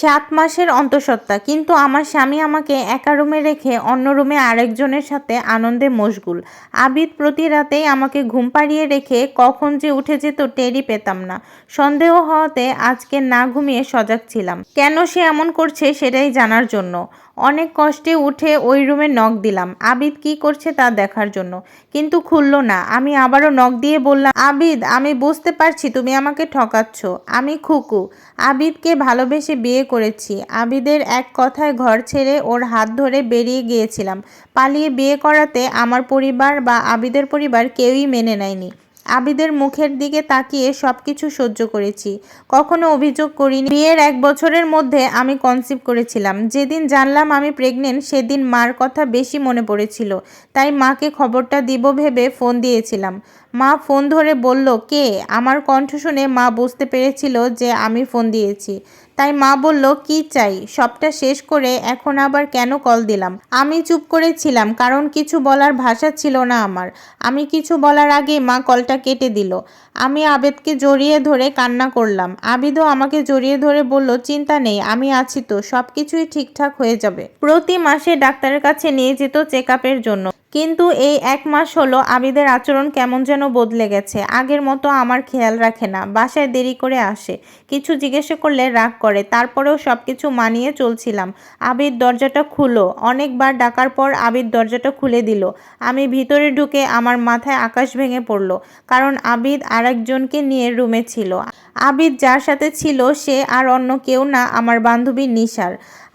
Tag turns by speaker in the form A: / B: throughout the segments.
A: সাত মাসের অন্তঃসত্ত্বা। কিন্তু আমার স্বামী আমাকে একা রুমে রেখে অন্য রুমে আরেকজনের সাথে আনন্দে মশগুল। আবিদ প্রতি রাতেই আমাকে ঘুম পাড়িয়ে রেখে কখন যে উঠে যেত টেরই পেতাম না। সন্দেহ হওয়াতে আজকে না ঘুমিয়ে সজাগ ছিলাম। কেন সে এমন করছে সেটাই জানার জন্য। অনেক কষ্টে উঠে ওই রুমে নখ দিলাম। আবিদ কি করছে তা দেখার জন্য। কিন্তু খুলল না। আমি আবারও নখ দিয়ে বললাম, আবিদ, আমি বুঝতে পারছি তুমি আমাকে ঠকাচ্ছ। আমি খুকু। আবিদকে ভালোবেসে বিয়ে করেছি। আবিদের এক কথায় ঘর ছেড়ে ওর হাত ধরে বেরিয়ে গিয়েছিলাম। পালিয়ে বিয়ে করাতে আমার পরিবার বা আবিদের পরিবার কেউই মেনে নেয়নি। আবিদের মুখের দিকে তাকিয়ে সব কিছু সহ্য করেছি। কখনো অভিযোগ করিনি। বিয়ের এক বছরের মধ্যে আমি কনসিভ করেছিলাম। যেদিন জানলাম আমি প্রেগনেন্ট সেদিন মার কথা বেশি মনে পড়েছিল। তাই মাকে খবরটা দিব ভেবে ফোন দিয়েছিলাম। মা ফোন ধরে বলল, কে? আমার কণ্ঠ শুনে মা বুঝতে পেরেছিল যে আমি ফোন দিয়েছি। তাই মা বলল, কি চাই? সবটা শেষ করে এখন আবার কেন কল দিলাম? আমি চুপ করেছিলাম কারণ কিছু বলার ভাষা ছিল না আমার। আমি কিছু বলার আগে মা কলটা কেটে দিল। আমি আবেদকে জড়িয়ে ধরে কান্না করলাম। আবিদও আমাকে জড়িয়ে ধরে বলল, চিন্তা নেই, আমি আছি তো সব কিছুই ঠিকঠাক হয়ে যাবে। প্রতি মাসে ডাক্তারের কাছে নিয়ে যেত চেক জন্য। কিন্তু এই এক মাস হলো আবিদের আচরণ কেমন যেন বদলে গেছে। আগের মতো আমার খেয়াল রাখে না, বাসায় দেরি করে আসে, কিছু জিজ্ঞেস করলে রাগ করে, তারপরেও সব কিছু মানিয়ে চলছিলাম। আবির দরজাটা খুলো, অনেকবার ডাকার পর আবির দরজাটা খুলে দিল। আমি ভিতরে ঢুকে আমার মাথায় আকাশ ভেঙে পড়ল, কারণ আবিদ আরেকজনকে নিয়ে রুমে ছিল। আবিদ যার সাথে ছিল, সে আর অন্য কেউ না, আমার বান্ধবী নিশার।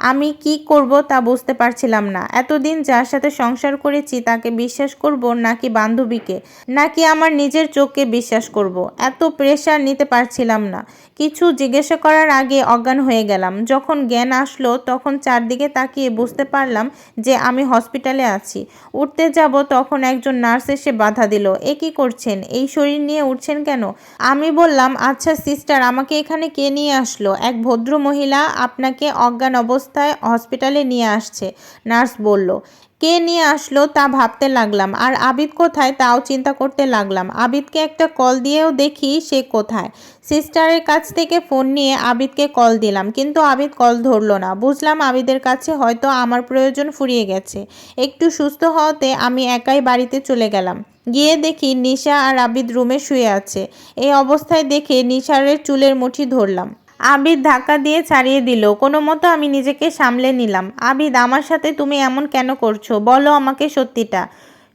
A: আমি কি করব তা বুঝতে পারছিলাম না। এতদিন যার সাথে সংসার করেছি তাকে বিশ্বাস করব নাকি বান্ধবীকে? নাকি আমার নিজের চোখকে বিশ্বাস করব? এত প্রেশার নিতে পারছিলাম না। কিছু জিজ্ঞাসা করার আগে অজ্ঞান হয়ে গেলাম। যখন জ্ঞান আসলো, তখন চারদিকে তাকিয়ে বুঝতে পারলাম যে আমি হসপিটালে আছি। উঠতে যাব তখন একজন নার্স এসে বাধা দিল। এ কি করছেন? এই শরীর নিয়ে উঠছেন কেন? আমি বললাম আচ্ছা সিস্টার আমাকে এখানে কে নিয়ে আসলো? এক ভদ্র মহিলা আপনাকে অজ্ঞান অবস্থায় হসপিটালে নিয়ে আসছে নার্স বলল। কে নিয়ে আসলো তা ভাবতে লাগলাম। আর আবিদ কোথায় তাও চিন্তা করতে লাগলাম। আবিদকে একটা কল দিয়েও দেখি সে কোথায়। সিস্টারের কাছ থেকে ফোন নিয়ে আবিদকে কল দিলাম, কিন্তু আবিদ কল ধরলো না। বুঝলাম আবিদের কাছে হয়তো আমার প্রয়োজন ফুরিয়ে গেছে। একটু সুস্থ হওয়াতে আমি একাই বাড়িতে চলে গেলাম। গিয়ে দেখি নিশা আর আবিদ রুমে শুয়ে আছে। এই অবস্থায় দেখে নিশারের চুলের মুঠি ধরলাম। আবিদ ধাক্কা দিয়ে ছাড়িয়ে দিল। কোনো মতো আমি নিজেকে সামলে নিলাম। আবিদ, আমার সাথে তুমি এমন কেন করছ? বলো আমাকে সত্যিটা।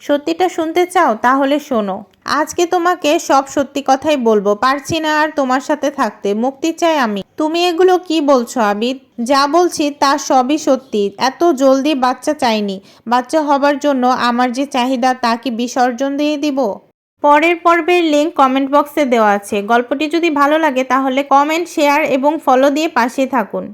A: সত্যিটা শুনতে চাও? তাহলে শোনো। আজকে তোমাকে সব সত্যি কথাই বলব। পারছি না আর তোমার সাথে থাকতে। মুক্তি চাই আমি। তুমি এগুলো কি বলছো আবিদ? যা বলছি তা সবই সত্যি। এত জলদি বাচ্চা চাইনি। বাচ্চা হবার জন্য আমার যে চাহিদা তা কি বিসর্জন দিয়ে দিব? পরের পর্বের লিঙ্ক কমেন্ট বক্সে দেওয়া আছে। গল্পটি যদি ভালো লাগে তাহলে কমেন্ট শেয়ার এবং ফলো দিয়ে পাশে থাকুন।